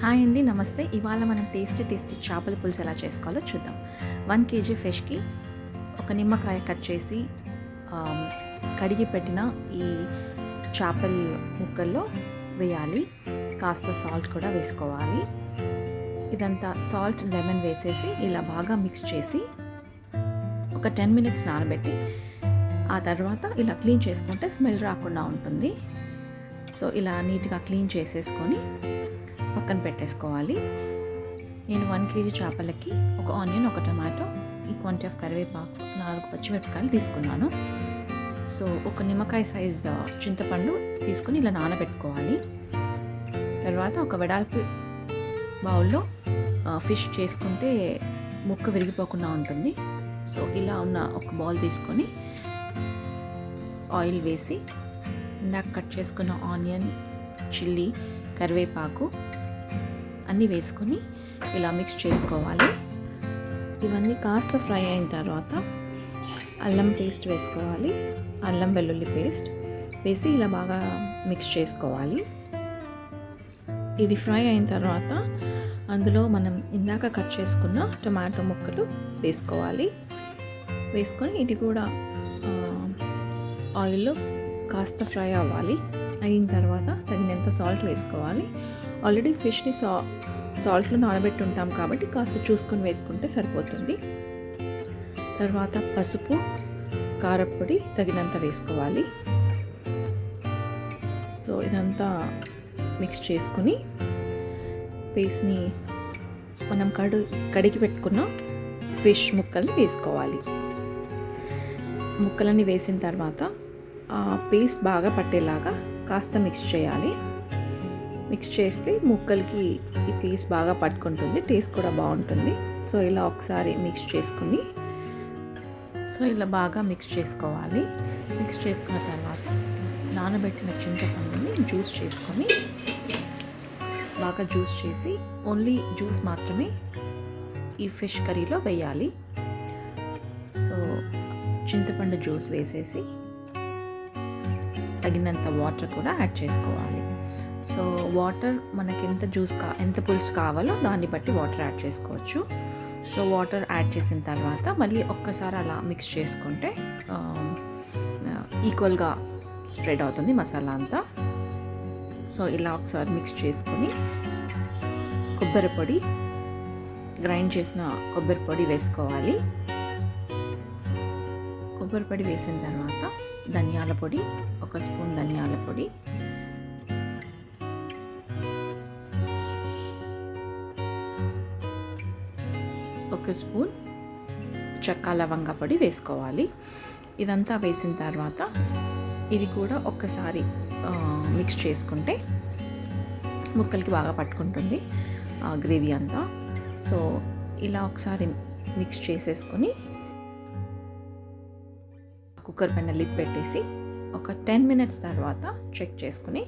Hi అండి నమస్తే. ఇవాళ మనం టేస్టీ టేస్టీ చేపల పులుసు ఎలా చేసుకోవాలో చూద్దాం. వన్ కేజీ ఫిష్కి ఒక నిమ్మకాయ కట్ చేసి కడిగి పెట్టిన ఈ చేపల ముక్కల్లో వేయాలి. కాస్త సాల్ట్ కూడా వేసుకోవాలి. ఇదంతా సాల్ట్ లెమన్ వేసేసి ఇలా బాగా మిక్స్ చేసి ఒక టెన్ మినిట్స్ నానబెట్టి ఆ తర్వాత ఇలా క్లీన్ చేసుకుంటే స్మెల్ రాకుండా ఉంటుంది. సో ఇలా నీట్గా క్లీన్ చేసేసుకొని పక్కన పెట్టేసుకోవాలి. నేను వన్ కేజీ చేపలకి ఒక ఆనియన్ ఒక టమాటో ఈ క్వాంటిటీ ఆఫ్ కరివేపాకు నాలుగు పచ్చిమిరపకాయలు తీసుకున్నాను. సో ఒక నిమ్మకాయ సైజ్ చింతపండు తీసుకుని ఇలా నానబెట్టుకోవాలి. తర్వాత ఒక వెడాల్పు బౌల్లో ఫిష్ చేసుకుంటే ముక్క విరిగిపోకుండా ఉంటుంది. సో ఇలా ఉన్న ఒక బౌల్ తీసుకొని ఆయిల్ వేసి ఇందాక కట్ చేసుకున్న ఆనియన్ చిల్లీ కరివేపాకు అన్నీ వేసుకొని ఇలా మిక్స్ చేసుకోవాలి. ఇవన్నీ కాస్త ఫ్రై అయిన తర్వాత అల్లం పేస్ట్ వేసుకోవాలి. అల్లం వెల్లుల్లి పేస్ట్ వేసి ఇలా బాగా మిక్స్ చేసుకోవాలి. ఇది ఫ్రై అయిన తర్వాత అందులో మనం ఇందాక కట్ చేసుకున్న టొమాటో ముక్కలు వేసుకోవాలి. వేసుకొని ఇది కూడా ఆయిల్లో కాస్త ఫ్రై అవ్వాలి. అయిన తర్వాత తగినంత సాల్ట్ వేసుకోవాలి. ఆల్రెడీ ఫిష్ని సా సాల్ట్లో నానబెట్టి ఉంటాం కాబట్టి కాస్త చూసుకొని వేసుకుంటే సరిపోతుంది. తర్వాత పసుపు కారపొడి తగినంత వేసుకోవాలి. సో ఇదంతా మిక్స్ చేసుకుని పేస్ట్ని మనం కడు కడిగి పెట్టుకున్న ఫిష్ ముక్కల్ని వేసుకోవాలి. ముక్కలన్నీ వేసిన తర్వాత ఆ పేస్ట్ బాగా పట్టేలాగా కాస్త మిక్స్ చేయాలి. మిక్స్ చేస్తే ముక్కలకి ఈ పేస్ట్ బాగా పట్టుకుంటుంది టేస్ట్ కూడా బాగుంటుంది. సో ఇలా ఒకసారి మిక్స్ చేసుకుని సో ఇలా బాగా మిక్స్ చేసుకోవాలి. మిక్స్ చేసుకున్న తర్వాత నానబెట్టిన చింతపండుని జ్యూస్ చేసుకొని బాగా జ్యూస్ చేసి ఓన్లీ జ్యూస్ మాత్రమే ఈ ఫిష్ కర్రీలో వేయాలి. సో చింతపండు జ్యూస్ వేసేసి తగినంత వాటర్ కూడా యాడ్ చేసుకోవాలి. సో వాటర్ మనకి ఎంత జ్యూస్ కా ఎంత పులుసు కావాలో దాన్ని బట్టి వాటర్ యాడ్ చేసుకోవచ్చు. సో వాటర్ యాడ్ చేసిన తర్వాత మళ్ళీ ఒక్కసారి అలా మిక్స్ చేసుకుంటే ఈక్వల్గా స్ప్రెడ్ అవుతుంది మసాలా అంతా. సో ఇలా ఒకసారి మిక్స్ చేసుకొని కొబ్బరి పొడి గ్రైండ్ చేసిన కొబ్బరి పొడి వేసుకోవాలి. కొబ్బరి పొడి వేసిన తర్వాత ధనియాల పొడి ఒక స్పూన్ ధనియాల పొడి ఒక స్పూన్ చెక్క లవంగ పొడి వేసుకోవాలి. ఇదంతా వేసిన తర్వాత ఇది కూడా ఒక్కసారి మిక్స్ చేసుకుంటే ముక్కలకి బాగా పట్టుకుంటుంది ఆ గ్రేవీ అంతా. సో ఇలా ఒకసారి మిక్స్ చేసేసుకొని కుక్కర్ పైన లిప్ పెట్టేసి ఒక టెన్ మినిట్స్ తర్వాత చెక్ చేసుకుని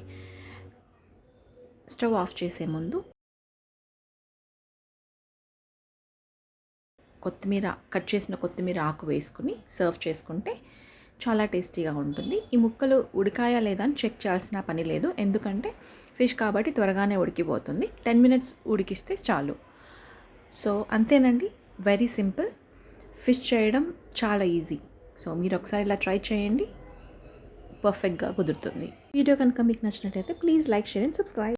స్టవ్ ఆఫ్ చేసే ముందు కొత్తిమీర కట్ చేసిన కొత్తిమీర ఆకు వేసుకుని సర్వ్ చేసుకుంటే చాలా టేస్టీగా ఉంటుంది. ఈ ముక్కలు ఉడికాయా లేదా అని చెక్ చేయాల్సిన పని లేదు. ఎందుకంటే ఫిష్ కాబట్టి త్వరగానే ఉడికిపోతుంది. టెన్ మినిట్స్ ఉడికిస్తే చాలు. సో అంతేనండి. Very simple. ఫిష్ చేయడం చాలా ఈజీ. సో మీరు ఒకసారి ఇలా ట్రై చేయండి. పర్ఫెక్ట్గా కుదురుతుంది. వీడియో కనుక మీకు నచ్చినట్టయితే please like share and subscribe.